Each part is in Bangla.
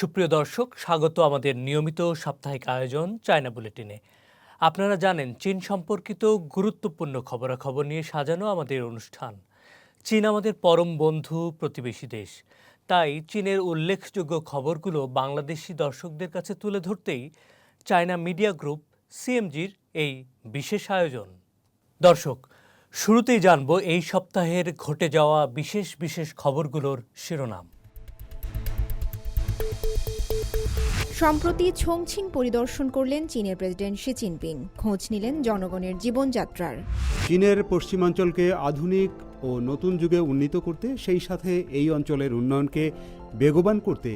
সুপ্রিয় দর্শক, স্বাগত আমাদের নিয়মিত সাপ্তাহিক আয়োজন চায়না বুলেটিনে। আপনারা জানেন, চীন সম্পর্কিত গুরুত্বপূর্ণ খবরাখবর নিয়ে সাজানো আমাদের অনুষ্ঠান। চীন আমাদের পরম বন্ধু, প্রতিবেশী দেশ। তাই চীনের উল্লেখযোগ্য খবরগুলো বাংলাদেশি দর্শকদের কাছে তুলে ধরতেই চায়না মিডিয়া গ্রুপ সিএমজির এই বিশেষ আয়োজন। দর্শক, শুরুতেই জানব, এই সপ্তাহের ঘটে যাওয়া বিশেষ বিশেষ খবরগুলোর শিরোনাম। সম্প্রতি ছংছিং পরিদর্শন করলেন চীনের প্রেসিডেন্ট শি জিনপিং। খোঁজ নিলেন জনগণের জীবনযাত্রার। চীনের পশ্চিমাঞ্চলকে আধুনিক ও নতুন যুগে উন্নীত করতে সেই সাথে এই অঞ্চলের উন্নয়নকে বেগবান করতে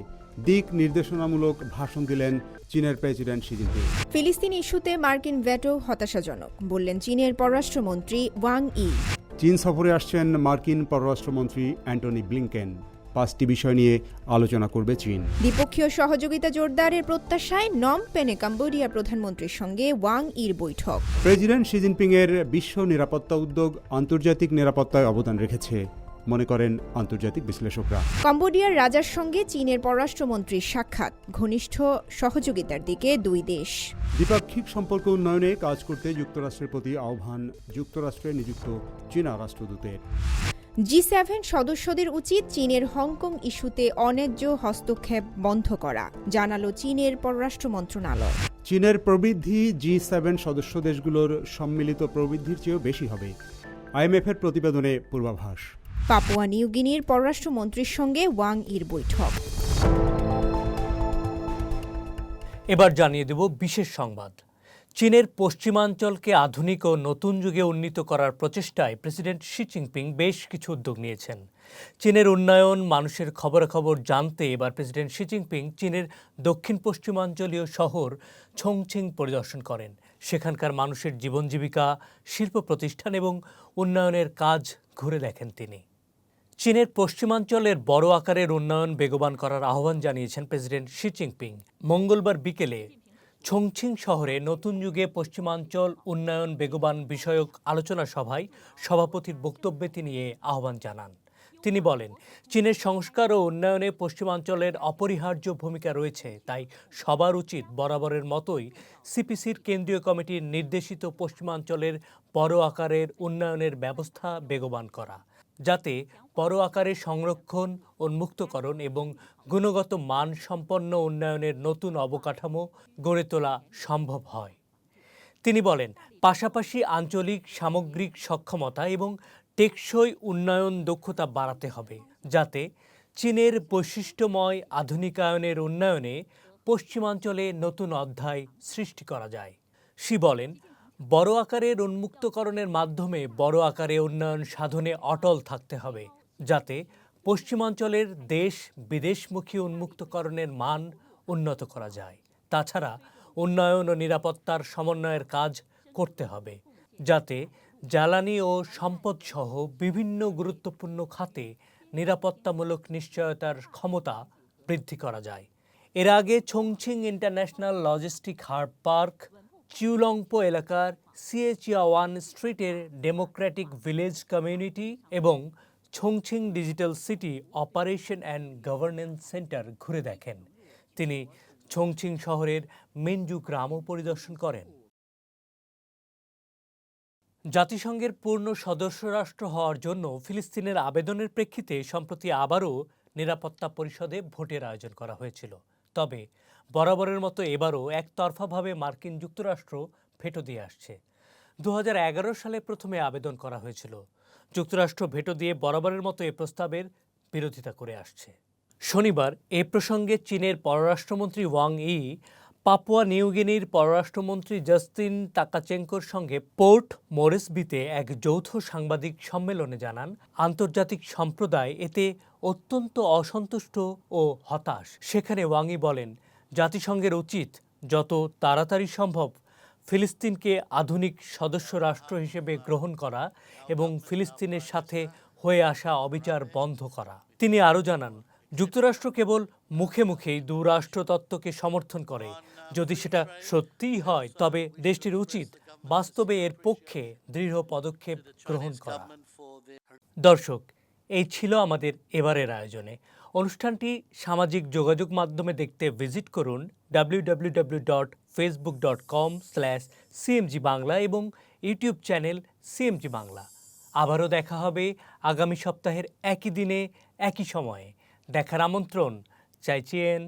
দিক নির্দেশনামূলক ভাষণ দিলেন চীনের প্রেসিডেন্ট শি জিনপিং। ফিলিস্তিন ইস্যুতে মার্কিন ভেটো হতাশাজনক বললেন চীনের পররাষ্ট্রমন্ত্রী ওয়াং ই। চীন সফরে আসছেন মার্কিন পররাষ্ট্রমন্ত্রী অ্যান্টনি ব্লিংকেন। পাঁচটি বিষয় নিয়ে আলোচনা করবে চীন। দ্বিপক্ষীয় সহযোগিতা জোরদারের প্রত্যাশায় নম পেনে কম্বোডিয়ার প্রধানমন্ত্রীর সঙ্গে ওয়াং ইর বৈঠক। প্রেসিডেন্ট শি জিনপিংয়ের বিশ্ব নিরাপত্তা উদ্যোগ আন্তর্জাতিক নিরাপত্তায় অবদান রেখেছে মনে করেন আন্তর্জাতিক বিশ্লেষকরা। কম্বোডিয়ার রাজার সঙ্গে চীনের পররাষ্ট্রমন্ত্রীর সাক্ষাৎ ঘনিষ্ঠ সহযোগিতার দিকে দুই দেশ। দ্বিপাক্ষিক সম্পর্ক উন্নয়নে কাজ করতে যুক্তরাষ্ট্রের প্রতি আহ্বান যুক্তরাষ্ট্রে নিযুক্ত চীনা রাষ্ট্রদূতের। জি সেভেন সদস্যদের উচিত চীনের হংকং ইস্যুতে অন্যায্য হস্তক্ষেপ বন্ধ করা জানালো চীনের পররাষ্ট্র মন্ত্রণালয়। চীনের প্রবৃদ্ধি জি সেভেন সদস্য দেশগুলোর সম্মিলিত প্রবৃদ্ধির চেয়েও বেশি হবে। আইএমএফের প্রতিবেদনে পূর্বাভাস। পাপুয়া নিউগিনির পররাষ্ট্রমন্ত্রীর সঙ্গে ওয়াং ইর বৈঠক। এবার জানিয়ে দেব বিশেষ সংবাদ। চীনের পশ্চিমাঞ্চলকে আধুনিক ও নতুন যুগে উন্নীত করার প্রচেষ্টায় প্রেসিডেন্ট শি জিনপিং বেশ কিছু উদ্যোগ নিয়েছেন। চীনের উন্নয়ন, মানুষের খবরাখবর জানতে এবার প্রেসিডেন্ট শি জিনপিং চীনের দক্ষিণ পশ্চিমাঞ্চলীয় শহর ছংছিং পরিদর্শন করেন। সেখানকার মানুষের জীবন জীবিকা, শিল্প প্রতিষ্ঠান এবং উন্নয়নের কাজ ঘুরে দেখেন তিনি। চীনের পশ্চিমাঞ্চলের বড় আকারের উন্নয়ন বেগবান করার আহ্বান জানিয়েছেন প্রেসিডেন্ট শি জিনপিং। মঙ্গলবার বিকেলে ছংছিং শহরে নতুন যুগে পশ্চিমাঞ্চল উন্নয়ন বেগবান বিষয়ক আলোচনা সভায় সভাপতির বক্তব্যে তিনি আহ্বান জানান। তিনি বলেন, চীনের সংস্কার ও উন্নয়নে পশ্চিমাঞ্চলের অপরিহার্য ভূমিকা রয়েছে, তাই সবার উচিত বরাবরের মতোই সিপিসির কেন্দ্রীয় কমিটির নির্দেশিত পশ্চিমাঞ্চলের বড় আকারের উন্নয়নের ব্যবস্থা বেগবান করা। যাতে বড় আকারে সংরক্ষণ, উন্মুক্তকরণ এবং গুণগত মান সম্পন্ন উন্নয়নের নতুন অবকাঠামো গড়ে তোলা সম্ভব হয়। তিনি বলেন, পাশাপাশি আঞ্চলিক সামগ্রিক সক্ষমতা এবং টেকসই উন্নয়ন দক্ষতা বাড়াতে হবে, যাতে চীনের বৈশিষ্ট্যময় আধুনিকায়নের উন্নয়নে পশ্চিমাঞ্চলে নতুন অধ্যায় সৃষ্টি করা যায়। সি বলেন বড় আকারের উন্মুক্তকরণের মাধ্যমে বড় আকারে উন্নয়ন সাধনে অটল থাকতে হবে, যাতে পশ্চিমাঞ্চলের দেশ বিদেশমুখী উন্মুক্তকরণের মান উন্নত করা যায়। তাছাড়া উন্নয়ন ও নিরাপত্তার সমন্বয়ের কাজ করতে হবে, যাতে জ্বালানি ও সম্পদসহ বিভিন্ন গুরুত্বপূর্ণ খাতে নিরাপত্তামূলক নিশ্চয়তার ক্ষমতা বৃদ্ধি করা যায়। এর আগে Chongqing international logistic hub park Jiulongpo এলাকার সিএচিয়াওয়ান স্ট্রিটের ডেমোক্রেটিক ভিলেজ কমিউনিটি এবং Chongqing digital city operation and governance centre ঘুরে দেখেন। তিনি ছংছিং শহরের মেনজু গ্রামও পরিদর্শন করেন। জাতিসংঘের পূর্ণ সদস্য রাষ্ট্র হওয়ার জন্য ফিলিস্তিনের আবেদনের প্রেক্ষিতে সম্প্রতি আবারও নিরাপত্তা পরিষদে ভোটের আয়োজন করা হয়েছিল। তবে বরাবরের মতো এবারও একতরফাভাবে মার্কিন যুক্তরাষ্ট্র ভেটো দিয়ে আসছে। দু হাজার এগারো সালে প্রথমে আবেদন করা হয়েছিল। যুক্তরাষ্ট্র ভেটো দিয়ে বরাবরের মতো এ প্রস্তাবের বিরোধিতা করে আসছে। শনিবার এ প্রসঙ্গে চীনের পররাষ্ট্রমন্ত্রী ওয়াং ই, পাপুয়া নিউগিনির পররাষ্ট্রমন্ত্রী জাস্টিন তাকাচেঙ্কোর সঙ্গে পোর্ট মোরেসবিতে এক যৌথ সাংবাদিক সম্মেলনে জানান, আন্তর্জাতিক সম্প্রদায় এতে অত্যন্ত অসন্তুষ্ট ও হতাশ। সেখানে ওয়াংই বলেন জাতিসংঘের উচিত যত তাড়াতাড়ি সম্ভব ফিলিস্তিনকে আধুনিক সদস্য রাষ্ট্র হিসেবে গ্রহণ করা এবং ফিলিস্তিনের সাথে হয়ে আসা অবিচার বন্ধ করা। তিনি আরও জানান, যুক্তরাষ্ট্র কেবল মুখে মুখেই দুরাষ্ট্রতত্ত্বকে সমর্থন করে। যদি সেটা সত্যিই হয়, তবে দেশটির উচিত বাস্তবে এর পক্ষে দৃঢ় পদক্ষেপ গ্রহণ করা। দর্শক এই ছিল আমাদের এবারের আয়োজনে। অনুষ্ঠানটি সামাজিক যোগাযোগ মাধ্যমে দেখতে ভিজিট করুন W W W dot Facebook dot com slash CMG Bangla এবং ইউটিউব চ্যানেল সিএমজি বাংলা আবারও দেখা হবে আগামী সপ্তাহের একই দিনে, একই সময়ে। দেখার আমন্ত্রণ চাইছেন